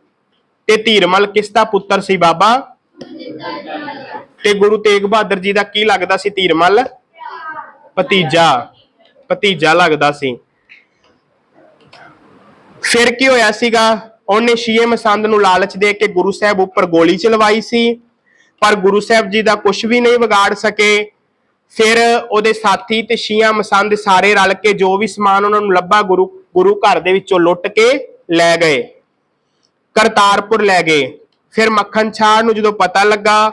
ਤੇ ਧੀਰਮਲ ਕਿਸ ਦਾ ਪੁੱਤਰ ਸੀ ਬਾਬਾ? ਤੇ ਗੁਰੂ ਤੇਗ ਬਹਾਦਰ ਜੀ ਦਾ ਕੀ ਲੱਗਦਾ ਸੀ ਧੀਰਮਲ? ਭਤੀਜਾ। ਭਤੀਜਾ ਲੱਗਦਾ ਸੀ। ਫਿਰ ਕੀ ਹੋਇਆ ਸੀਗਾ? ਉਹਨੇ ਸ਼ੀਏ ਮਸੰਦ ਨੂੰ ਲਾਲਚ ਦੇ ਕੇ ਗੁਰੂ ਸਾਹਿਬ ਉੱਪਰ ਗੋਲੀ ਚਲਵਾਈ ਸੀ। ਪਰ ਗੁਰੂ ਸਾਹਿਬ ਜੀ ਦਾ ਕੁਝ ਵੀ ਨਹੀਂ ਵਿਗਾੜ ਸਕੇ। ਫਿਰ ਉਹਦੇ ਸਾਥੀ ਤੇ ਸ਼ੀਆ ਮਸੰਦ ਸਾਰੇ ਰਲ ਕੇ ਜੋ ਵੀ ਸਮਾਨ ਉਹਨਾਂ ਨੂੰ ਲੱਭਾ, ਗੁਰੂ ਗੁਰੂ ਘਰ ਦੇ ਵਿੱਚੋਂ ਲੁੱਟ ਕੇ ਲੈ ਗਏ। ਕਰਤਾਰਪੁਰ ਲੈ ਗਏ। ਫਿਰ ਮੱਖਣ ਛਾੜ ਨੂੰ ਜਦੋਂ ਪਤਾ ਲੱਗਾ,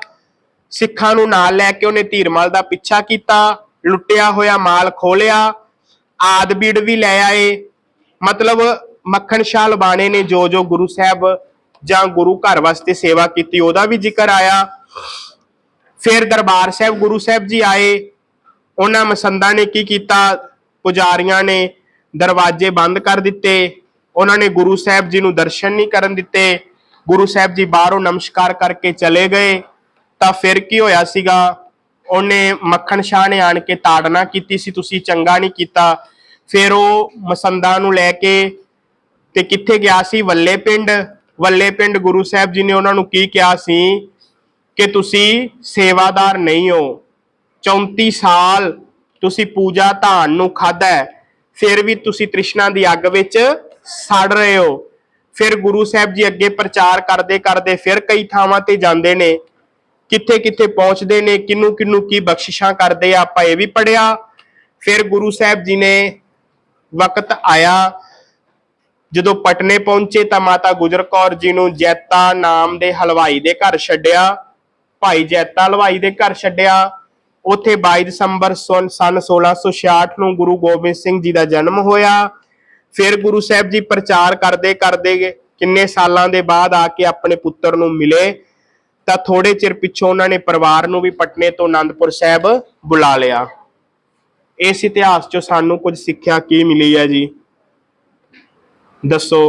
ਸਿੱਖਾਂ ਨੂੰ ਨਾਲ ਲੈ ਕੇ ਉਹਨੇ ਧੀਰਮਲ ਦਾ ਪਿੱਛਾ ਕੀਤਾ, ਲੁੱਟਿਆ ਹੋਇਆ ਮਾਲ ਖੋਲਿਆ, ਆਦਬੀੜ ਵੀ ਲੈ ਆਏ। ਮਤਲਬ ਮੱਖਣ ਸ਼ਾਹ ਲਬਾਣੇ ਨੇ ਜੋ ਜੋ ਗੁਰੂ ਸਾਹਿਬ ਜਾਂ ਗੁਰੂ ਘਰ ਵਾਸਤੇ ਸੇਵਾ ਕੀਤੀ, ਉਹਦਾ ਵੀ ਜ਼ਿਕਰ ਆਇਆ। ਫਿਰ ਦਰਬਾਰ ਸਾਹਿਬ ਗੁਰੂ ਸਾਹਿਬ ਜੀ ਆਏ। ਉਹਨਾਂ ਮਸੰਦਾਂ ਨੇ ਕੀ ਕੀਤਾ? ਪੁਜਾਰੀਆਂ ਨੇ ਦਰਵਾਜ਼ੇ ਬੰਦ ਕਰ ਦਿੱਤੇ। ਉਹਨਾਂ ਨੇ ਗੁਰੂ ਸਾਹਿਬ ਜੀ ਨੂੰ ਦਰਸ਼ਨ ਨਹੀਂ ਕਰਨ ਦਿੱਤੇ। ਗੁਰੂ ਸਾਹਿਬ ਜੀ ਬਾਹਰੋਂ ਨਮਸਕਾਰ ਕਰਕੇ ਚਲੇ ਗਏ। ਤਾਂ ਫਿਰ ਕੀ ਹੋਇਆ ਸੀਗਾ? ਉਹਨੇ ਮੱਖਣ ਸ਼ਾਹ ਨੇ ਆਣ ਕੇ ਤਾੜਨਾ ਕੀਤੀ ਸੀ, ਤੁਸੀਂ ਚੰਗਾ ਨਹੀਂ ਕੀਤਾ। ਫਿਰ ਉਹ ਮਸੰਦਾਂ ਨੂੰ ਲੈ ਕੇ ਤੇ ਕਿੱਥੇ ਗਿਆ ਸੀ? ਵੱਲੇ ਪਿੰਡ। ਵੱਲੇ ਪਿੰਡ ਗੁਰੂ ਸਾਹਿਬ ਜੀ ਨੇ ਉਹਨਾਂ ਨੂੰ ਕੀ ਕਿਹਾ ਸੀ? ਕਿ ਤੁਸੀਂ ਸੇਵਾਦਾਰ ਨਹੀਂ ਹੋ। 34 ਸਾਲ ਤੁਸੀਂ ਪੂਜਾ ਧਾਨ ਨੂੰ ਖਾਦਾ ਫਿਰ ਵੀ ਤੁਸੀਂ ਤ੍ਰਿਸ਼ਨਾ ਦੀ ਅੱਗ ਵਿੱਚ ਸੜ ਰਹੇ ਹੋ। ਫਿਰ ਗੁਰੂ ਸਾਹਿਬ ਜੀ ਅੱਗੇ ਪ੍ਰਚਾਰ ਕਰਦੇ ਕਰਦੇ ਫਿਰ ਕਈ ਥਾਵਾਂ ਤੇ ਜਾਂਦੇ ਨੇ। ਕਿੱਥੇ ਕਿੱਥੇ ਪਹੁੰਚਦੇ ਨੇ ਕਿੰਨੂੰ ਕਿੰਨੂੰ ਕੀ ਬਖਸ਼ਿਸ਼ਾਂ ਕਰਦੇ ਆ, ਆਪਾਂ ਇਹ ਵੀ ਪੜਿਆ ਫਿਰ ਗੁਰੂ ਸਾਹਿਬ ਜੀ ਨੇ ਵਕਤ ਆਇਆ। ਜਦੋਂ ਪਟਨੇ ਪਹੁੰਚੇ ਤਾਂ ਮਾਤਾ ਗੁਜਰ ਕੌਰ ਜੀ ਨੂੰ ਜੈਤਾ ਨਾਮ ਦੇ ਹਲਵਾਈ ਦੇ ਘਰ ਛੱਡਿਆ। ਭਾਈ ਜੈਤਾ ਹਲਵਾਈ ਦੇ ਘਰ ਛੱਡਿਆ। ਉੱਥੇ 22 ਦਸੰਬਰ ਸਨ 1666 ਨੂੰ ਗੁਰੂ ਗੋਬਿੰਦ ਸਿੰਘ ਜੀ ਦਾ ਜਨਮ ਹੋਇਆ। ਫਿਰ ਗੁਰੂ ਸਾਹਿਬ ਜੀ ਪ੍ਰਚਾਰ ਕਰਦੇ ਕਰਦੇ ਕਿੰਨੇ ਸਾਲਾਂ ਦੇ ਬਾਅਦ ਆ ਕੇ ਆਪਣੇ ਪੁੱਤਰ ਨੂੰ ਮਿਲੇ। ਤਾਂ ਥੋੜੇ ਚਿਰ ਪਿੱਛੋਂ ਉਹਨਾਂ ਨੇ ਪਰਿਵਾਰ ਨੂੰ ਵੀ ਪਟਨੇ ਤੋਂ ਆਨੰਦਪੁਰ ਸਾਹਿਬ ਬੁਲਾ ਲਿਆ। ਇਸ ਇਤਿਹਾਸ ਚੋਂ ਸਾਨੂੰ ਕੁਝ ਸਿੱਖਿਆ ਕੀ ਮਿਲੀ ਹੈ ਜੀ? ਦੱਸੋ।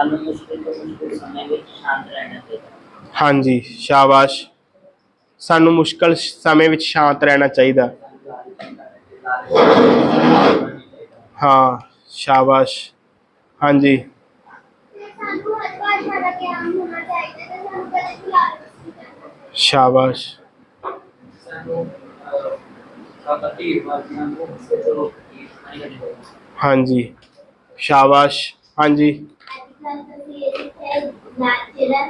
ਸਾਨੂੰ ਮੁਸ਼ਕਿਲ ਤੋਂ ਮੁਸ਼ਕਿਲ ਸਮੇਂ ਵਿੱਚ ਸ਼ਾਂਤ ਰਹਿਣਾ ਚਾਹੀਦਾ। ਹਾਂਜੀ, ਸ਼ਾਬਾਸ਼। ਸਾਨੂੰ ਮੁਸ਼ਕਲ ਸਮੇਂ ਵਿੱਚ ਸ਼ਾਂਤ ਰਹਿਣਾ ਚਾਹੀਦਾ। ਹਾਂ, ਸ਼ਾਬਾਸ਼। ਹਾਂਜੀ। ਸਾਨੂੰ ਹਰ ਭਾਸ਼ਾ ਦਾ ਗਿਆਨ ਹੋਣਾ ਚਾਹੀਦਾ ਤੇ ਸਾਨੂੰ ਕਦੇ ਵੀ ਲਾਲਚ ਨਹੀਂ ਕਰਨਾ ਸ਼ਾਬਾਸ਼। ਸਾਨੂੰ ਸਾਡਾ ਧੀਰ ਵਾਸੀਆਂ ਨੂੰ ਸੋਚੋ ਕਿ ਨਹੀਂ ਹਾਂਜੀ। ਸ਼ਾਬਾਸ਼। ਹਾਂਜੀ। ਅੱਜ ਕੱਲ੍ਹ ਜਿਹੜਾ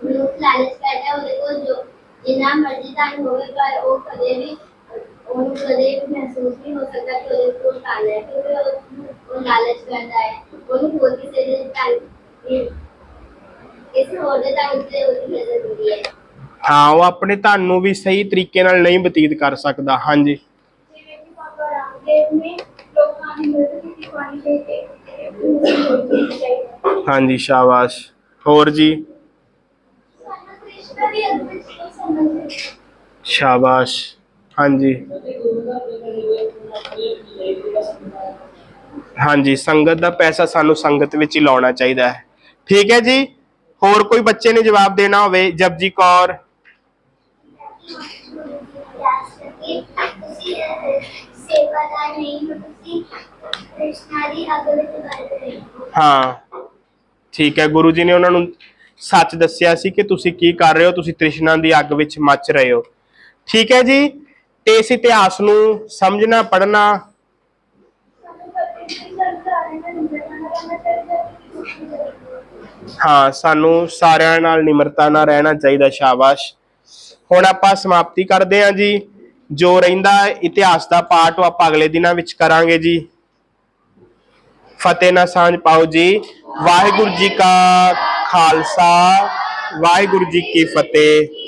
ਮਨੁੱਖ ਲਾਲਚ ਕਰਦਾ ਉਹਦੇ ਕੋਲ ਜੋ ਜਿੰਨਾ ਮਰਜ਼ੀ ਧਨ ਹੋਵੇ ਪਰ ਉਹ ਕਦੇ ਵੀ ਉਹਨੂੰ ਕਦੇ ਵੀ ਮਹਿਸੂਸ ਨਹੀਂ ਹੋ ਸਕਦਾ ਕਿ ਉਹਦੇ ਕੋਲ ਧਨ ਹੈ ਕਿਉਂਕਿ ਉਹ ਲਾਲਚ ਕਰਦਾ ਹੈ ਉਹਨੂੰ ਹੋਰ ਕਿਸੇ ਦੇ ਧਨ ਕਿਸੇ ਹੋਰ ਦੇ ਧਨ ਉੱਤੇ ਉਹਦੀ ਨਜ਼ਰ ਹੁੰਦੀ ਹੈ ਹਾਂ ਉਹ ਆਪਣੇ ਧਨ ਨੂੰ ਵੀ ਸਹੀ ਤਰੀਕੇ ਨਾਲ ਨਹੀਂ ਬਤੀਤ ਕਰ ਸਕਦਾ। ਹਾਂਜੀ। ਜਿਵੇਂ ਕਿ ਬਾਬਾ ਰਾਮਦੇਵ ਨੇ ਲੋਕਾਂ ਦੀ ਮਦਦ ਕੀਤੀ, ਪਾਣੀ ਦੇ ਕੇ ਹਾਂਜੀ, ਸ਼ਾਬਾਸ਼। ਹੋਰ ਜੀ? ਸਾਨੂੰ ਸ਼ਾਬਾਸ਼। ਹਾਂਜੀ। ਹਾਂਜੀ, ਸੰਗਤ ਦਾ ਪੈਸਾ ਸਾਨੂੰ ਸੰਗਤ ਵਿੱਚ ਹੀ ਲਾਉਣਾ ਚਾਹੀਦਾ ਹੈ। ਠੀਕ ਹੈ ਜੀ? ਹੋਰ ਕੋਈ ਬੱਚੇ ਨੇ ਜਵਾਬ ਦੇਣਾ ਹੋਵੇ? ਜਪਜੀ ਕੌਰ। ਹਾਂ। ਠੀਕ ਹੈ, ਗੁਰੂ ਜੀ ਨੇ ਉਹਨਾਂ ਨੂੰ ਸੱਚ ਦੱਸਿਆ ਸੀ ਕਿ ਤੁਸੀਂ ਕੀ ਕਰ ਰਹੇ ਹੋ, ਤੁਸੀਂ ਤ੍ਰਿਸ਼ਨਾ ਦੀ ਅੱਗ ਵਿੱਚ ਮੱਚ ਰਹੇ ਹੋ। ਠੀਕ ਹੈ ਜੀ ਤੇ ਇਸ ਇਤਿਹਾਸ ਨੂੰ ਸਮਝਣਾ, ਪੜ੍ਹਨਾ ਹਾਂ, ਸਾਨੂੰ ਸਾਰਿਆਂ ਨਾਲ ਨਿਮਰਤਾ ਨਾਲ ਰਹਿਣਾ ਚਾਹੀਦਾ, ਸ਼ਾਬਾਸ਼। ਹੁਣ ਆਪਾਂ ਸਮਾਪਤੀ ਕਰਦੇ ਹਾਂ ਜੀ। ਜੋ ਰਹਿੰਦਾ ਇਤਿਹਾਸ ਦਾ ਪਾਠ ਉਹ ਆਪਾਂ ਅਗਲੇ ਦਿਨਾਂ ਵਿੱਚ ਕਰਾਂਗੇ ਜੀ। ਫਤਿਹ ਨਾ ਸਾਂਝ ਪਾਓ ਜੀ। ਵਾਹਿਗੁਰੂ ਜੀ ਕਾ ਖਾਲਸਾ ਵਾਹਿਗੁਰੂ ਜੀ ਕੀ ਫਤਿਹ।